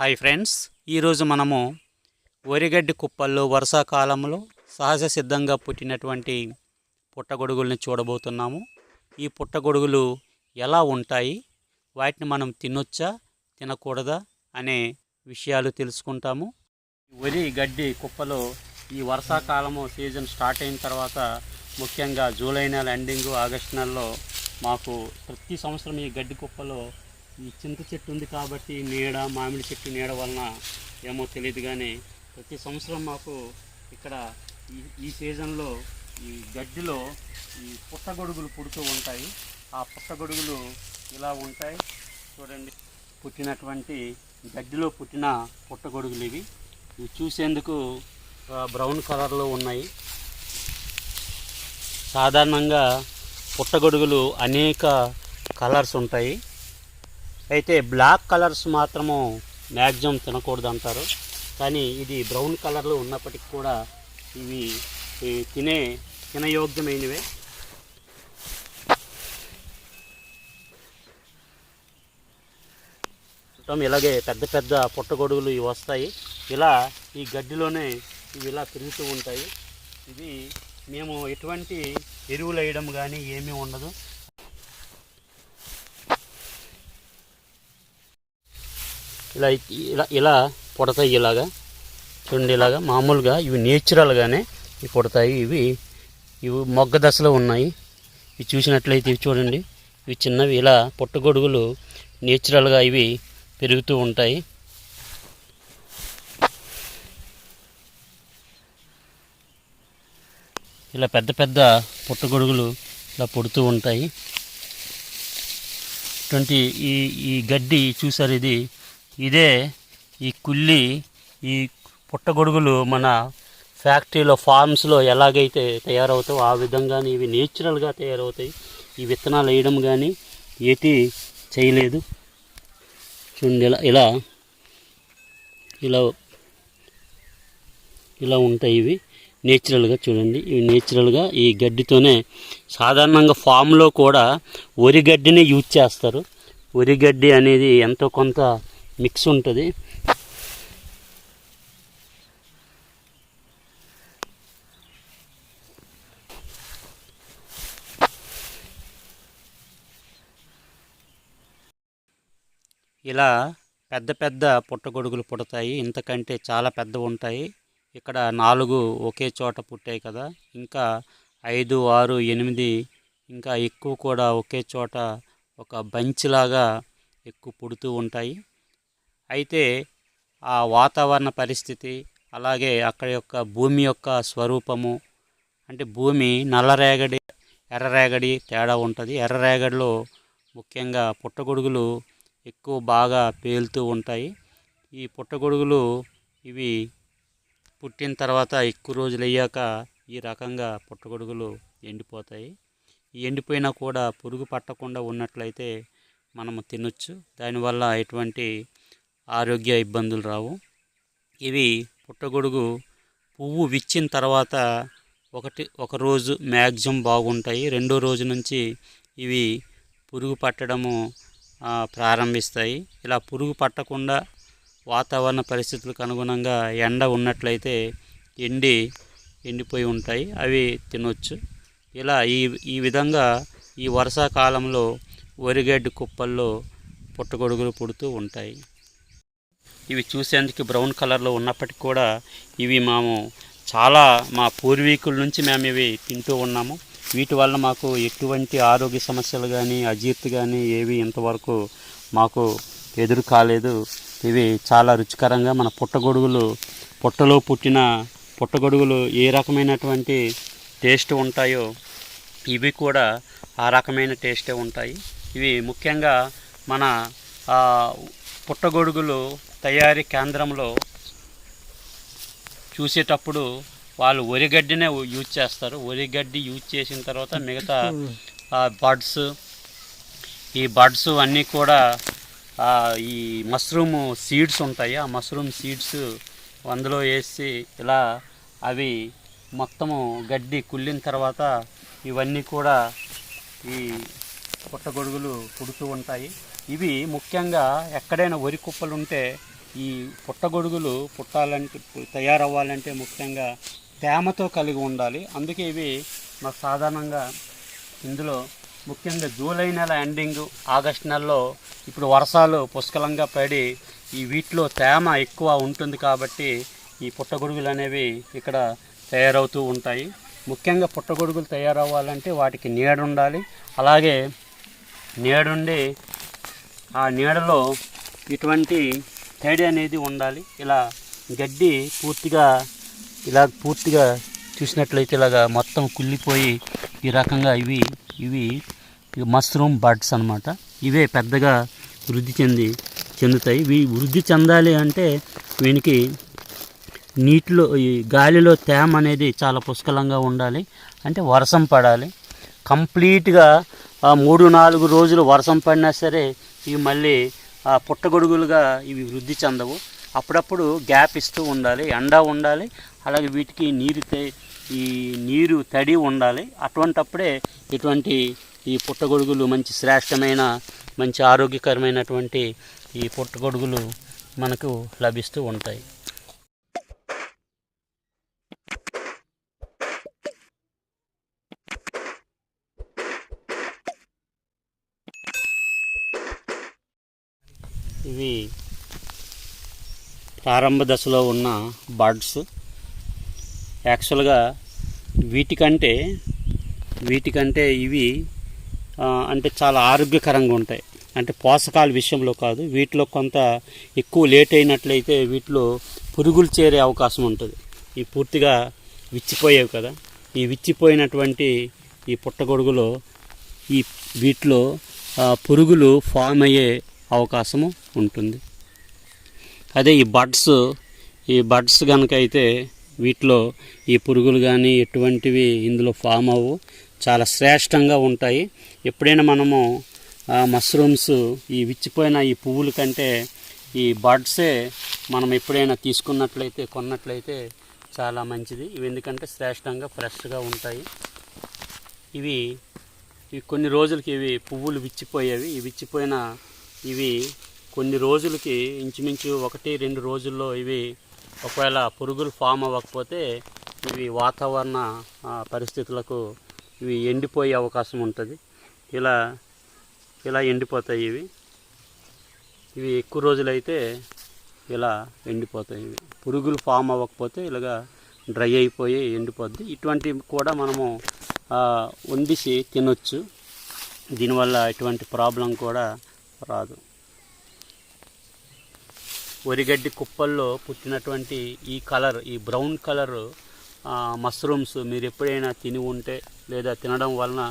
Hi friends ఈరోజు మనము వరిగడ్డి కుప్పల్లో వర్షాకాలంలో సహజ సిద్ధంగా పుట్టినటువంటి పుట్టగొడుగుల్ని చూడబోతున్నాము. ఈ పుట్టగొడుగులు ఎలా ఉంటాయి? వాటిని మనం తినొచ్చా? తినకూడదా? అనే విషయాలు తెలుసుకుంటాము. వరి గడ్డి కుప్పలో ఈ వర్షాకాలము సీజన్ స్టార్ట్ అయిన తర్వాత ముఖ్యంగా జూలై నెల ఎండింగ్ ఆగస్ట్ నెలలో మాకు ప్రతి సంవత్సరం ఈ గడ్డి కుప్పలో ఈ చింత చెట్టు ఉంది కాబట్టి నీడ మామిడి చెట్టు నీడ వలన ఏమో తెలియదు కానీ ప్రతి సంవత్సరం మాకు ఇక్కడ ఈ ఈ సీజన్లో ఈ గడ్డిలో ఈ పుట్టగొడుగులు పుడుతూ ఉంటాయి. ఆ పుట్టగొడుగులు ఇలా ఉంటాయి. చూడండి. పుట్టినటువంటి గడ్డిలో పుట్టిన పుట్టగొడుగులు ఇవి. ఇవి చూసేందుకు బ్రౌన్ కలర్లో ఉన్నాయి. సాధారణంగా పుట్టగొడుగులు అనేక కలర్స్ ఉంటాయి. అయితే బ్లాక్ కలర్స్ మాత్రము మ్యాక్సిమం తినకూడదు అంటారు కానీ ఇది బ్రౌన్ కలర్లో ఉన్నప్పటికీ కూడా ఇవి తినే తినయోగ్యమైనవే. ఇలాగే పెద్ద పెద్ద పుట్టగొడుగులు ఇవి వస్తాయి. ఇలా ఈ గడ్డిలోనే ఇవి ఇలా తిరుగుతూ ఉంటాయి. ఇవి మేము ఎటువంటి ఎరువులు వేయడం కానీ ఏమీ ఉండదు. ఇలా ఇలా ఇలా పుడతాయి ఇలాగా. చూడండి ఇలాగా మామూలుగా ఇవి నేచురల్గానే ఇవి పుడతాయి. ఇవి ఇవి మొగ్గ దశలో ఉన్నాయి. ఇవి చూసినట్లయితే ఇవి చూడండి. ఇవి చిన్నవి ఇలా పుట్టగొడుగులు నేచురల్గా ఇవి పెరుగుతూ ఉంటాయి. ఇలా పెద్ద పెద్ద పుట్టగొడుగులు ఇలా పుడుతూ ఉంటాయి. ఇటువంటి ఈ ఈ గడ్డి చూసారు ఇది? ఇదే ఈ కుల్లి ఈ పుట్టగొడుగులు మన ఫ్యాక్టరీలో ఫార్మ్స్లో ఎలాగైతే తయారవుతాయో ఆ విధంగానే ఇవి నేచురల్గా తయారవుతాయి. ఈ విత్తనాలు వేయడం కానీ ఏటి చేయలేదు. చూడండి ఇలా ఇలా ఇలా ఇలా ఉంటాయి ఇవి. నేచురల్గా చూడండి ఇవి నేచురల్గా ఈ గడ్డితోనే సాధారణంగా ఫామ్లో కూడా వరి గడ్డిని యూజ్ చేస్తారు. వరి గడ్డి అనేది ఎంతో కొంత మిక్స్ ఉంటుంది. ఇలా పెద్ద పెద్ద పుట్టగొడుగులు పుడతాయి. ఇంతకంటే చాలా పెద్ద ఉంటాయి. ఇక్కడ నాలుగు ఒకే చోట పుట్టాయి కదా. ఇంకా ఐదు ఆరు ఎనిమిది ఇంకా ఎక్కువ కూడా ఒకే చోట ఒక బంచ్ లాగా ఎక్కువ పుడుతూ ఉంటాయి. అయితే ఆ వాతావరణ పరిస్థితి అలాగే అక్కడ యొక్క భూమి యొక్క స్వరూపము అంటే భూమి నల్లరేగడి ఎర్రరేగడి తేడా ఉంటుంది. ఎర్రరేగడిలో ముఖ్యంగా పుట్టగొడుగులు ఎక్కువ బాగా పేలుతూ ఉంటాయి. ఈ పుట్టగొడుగులు ఇవి పుట్టిన తర్వాత ఎక్కువ రోజులు అయ్యాక ఈ రకంగా పుట్టగొడుగులు ఎండిపోతాయి. ఈ ఎండిపోయినా కూడా పురుగు పట్టకుండా ఉన్నట్లయితే మనము తినొచ్చు. దానివల్ల ఎటువంటి ఆరోగ్య ఇబ్బందులు రావు. ఇవి పుట్టగొడుగు పువ్వు విచ్చిన తర్వాత ఒకటి ఒకరోజు మ్యాక్సిమం బాగుంటాయి. రెండో రోజు నుంచి ఇవి పురుగు పట్టడము ప్రారంభిస్తాయి. ఇలా పురుగు పట్టకుండా వాతావరణ పరిస్థితులకు అనుగుణంగా ఎండ ఉన్నట్లయితే ఎండి ఎండిపోయి ఉంటాయి. అవి తినొచ్చు. ఇలా ఈ ఈ విధంగా ఈ వర్షాకాలంలో వరిగడ్డి కుప్పల్లో పుట్టగొడుగులు పుడుతూ ఉంటాయి. ఇవి చూసేందుకు బ్రౌన్ కలర్లో ఉన్నప్పటికీ కూడా ఇవి మేము చాలా మా పూర్వీకుల నుంచి మేము ఇవి తింటూ ఉన్నాము. వీటి వల్ల మాకు ఎటువంటి ఆరోగ్య సమస్యలు కానీ అజీర్తి కానీ ఏవి ఇంతవరకు మాకు ఎదురు కాలేదు. ఇవి చాలా రుచికరంగా మన పుట్టగొడుగులు పుట్టలో పుట్టిన పుట్టగొడుగులు ఏ రకమైనటువంటి టేస్ట్ ఉంటాయో ఇవి కూడా ఆ రకమైన టేస్టే ఉంటాయి. ఇవి ముఖ్యంగా మన పుట్టగొడుగులు తయారీ కేంద్రంలో చూసేటప్పుడు వాళ్ళు వరిగడ్డినే యూజ్ చేస్తారు. వరిగడ్డి యూజ్ చేసిన తర్వాత మిగతా బడ్స్ ఈ బడ్స్ అన్నీ కూడా ఈ మష్రూమ్ సీడ్స్ ఉంటాయి. ఆ మష్రూమ్ సీడ్స్ అందులో వేసి ఇలా అవి మొత్తము గడ్డి కుళ్ళిన తర్వాత ఇవన్నీ కూడా ఈ పుట్టగొడుగులు పుడుతూ ఉంటాయి. ఇవి ముఖ్యంగా ఎక్కడైనా వరి కుప్పలు ఉంటే ఈ పుట్టగొడుగులు పుట్టాలంటే తయారవ్వాలంటే ముఖ్యంగా తేమతో కలిగి ఉండాలి. అందుకే ఇవి మాకు సాధారణంగా ఇందులో ముఖ్యంగా జూలై నెల ఎండింగ్ ఆగస్ట్ నెలలో ఇప్పుడు వర్షాలు పుష్కలంగా పడి ఈ వీటిలో తేమ ఎక్కువ ఉంటుంది కాబట్టి ఈ పుట్టగొడుగులు అనేవి ఇక్కడ తయారవుతూ ఉంటాయి. ముఖ్యంగా పుట్టగొడుగులు తయారవ్వాలంటే వాటికి నీడ ఉండాలి. అలాగే నీడుండి ఆ నీడలో ఇటువంటి తేడి అనేది ఉండాలి. ఇలా గడ్డి పూర్తిగా ఇలా పూర్తిగా చూసినట్లయితే ఇలాగా మొత్తం కుళ్ళిపోయి ఈ రకంగా ఇవి ఇవి మష్రూమ్ బర్డ్స్ అన్నమాట. ఇవే పెద్దగా వృద్ధి చెంది చెందుతాయి. ఇవి వృద్ధి చెందాలి అంటే వీనికి నీటిలో ఈ గాలిలో తేమ అనేది చాలా పుష్కలంగా ఉండాలి. అంటే వర్షం పడాలి. కంప్లీట్గా ఆ మూడు నాలుగు రోజులు వర్షం పడినా సరే ఇవి మళ్ళీ ఆ పుట్టగొడుగులుగా ఇవి వృద్ధి చెందవు. అప్పుడప్పుడు గ్యాప్ ఇస్తూ ఉండాలి ఎండ ఉండాలి అలాగే వీటికి నీరు ఈ నీరు తడి ఉండాలి. అటువంటప్పుడే ఇటువంటి ఈ పుట్టగొడుగులు మంచి శ్రేష్టమైన మంచి ఆరోగ్యకరమైనటువంటి ఈ పుట్టగొడుగులు మనకు లభిస్తూ ఉంటాయి. ఇవి ప్రారంభ దశలో ఉన్న బర్డ్స్. యాక్చువల్గా వీటికంటే వీటికంటే ఇవి అంటే చాలా ఆరోగ్యకరంగా ఉంటాయి. అంటే పోషకాల విషయంలో కాదు వీటిలో కొంత ఎక్కువ లేట్ అయినట్లయితే వీటిలో పురుగులు చేరే అవకాశం ఉంటుంది. ఈ పూర్తిగా విచ్చిపోయేవి కదా. ఈ విచ్చిపోయినటువంటి ఈ పుట్టగొడుగులో ఈ వీటిలో పురుగులు ఫామ్ అయ్యే అవకాశము ఉంటుంది. అదే ఈ బడ్స్ ఈ బడ్స్ కనుక అయితే వీటిలో ఈ పురుగులు కానీ ఎటువంటివి ఇందులో ఫామ్ అవ్వు చాలా శ్రేష్టంగా ఉంటాయి. ఎప్పుడైనా మనము మష్రూమ్స్ ఈ విచ్చిపోయిన ఈ పువ్వుల కంటే ఈ బర్డ్సే మనం ఎప్పుడైనా తీసుకున్నట్లయితే కొన్నట్లయితే చాలా మంచిది. ఇవి ఎందుకంటే శ్రేష్టంగా ఫ్రెష్గా ఉంటాయి. ఇవి ఇవి కొన్ని రోజులకి ఇవి పువ్వులు విచ్చిపోయేవి. ఈ విచ్చిపోయిన ఇవి కొన్ని రోజులకి ఇంచుమించు ఒకటి రెండు రోజుల్లో ఇవి ఒకవేళ పురుగులు ఫామ్ అవ్వకపోతే ఇవి వాతావరణ పరిస్థితులకు ఇవి ఎండిపోయే అవకాశం ఉంటుంది. ఇలా ఇలా ఎండిపోతాయి ఇవి. ఇవి ఎక్కువ రోజులైతే ఇలా ఎండిపోతాయి ఇవి. పురుగులు ఫామ్ అవ్వకపోతే ఇలాగా డ్రై అయిపోయి ఎండిపోద్ది. ఇటువంటివి కూడా మనము వండిసి తినొచ్చు. దీనివల్ల ఎటువంటి ప్రాబ్లం కూడా రాదు. వరిగడ్డి కుప్పల్లో పుట్టినటువంటి ఈ కలర్ ఈ బ్రౌన్ కలర్ మష్రూమ్స్ మీరు ఎప్పుడైనా తిని ఉంటే లేదా తినడం వలన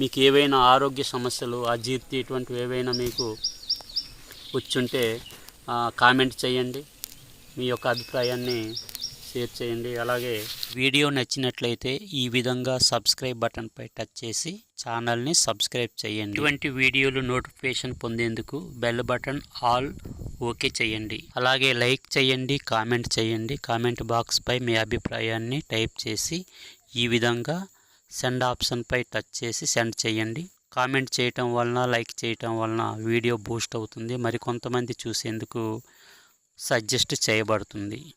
మీకు ఏవైనా ఆరోగ్య సమస్యలు అజీర్తి ఇటువంటివి ఏవైనా మీకు వచ్చుంటే కామెంట్ చేయండి. మీ యొక్క అభిప్రాయాన్ని షేర్ చేయండి. అలాగే వీడియో నచ్చినట్లయితే ఈ విధంగా సబ్స్క్రైబ్ బటన్పై టచ్ చేసి ఛానల్ని సబ్స్క్రైబ్ చేయండి. ఇటువంటి వీడియోలు నోటిఫికేషన్ పొందేందుకు బెల్ బటన్ ఆల్ ఓకే చేయండి. అలాగే లైక్ చేయండి కామెంట్ చేయండి. కామెంట్ బాక్స్పై మీ అభిప్రాయాన్ని టైప్ చేసి ఈ విధంగా సెండ్ ఆప్షన్పై టచ్ చేసి సెండ్ చేయండి. కామెంట్ చేయటం వలన లైక్ చేయటం వలన వీడియో బూస్ట్ అవుతుంది. మరి కొంతమంది చూసేందుకు సజెస్ట్ చేయబడుతుంది.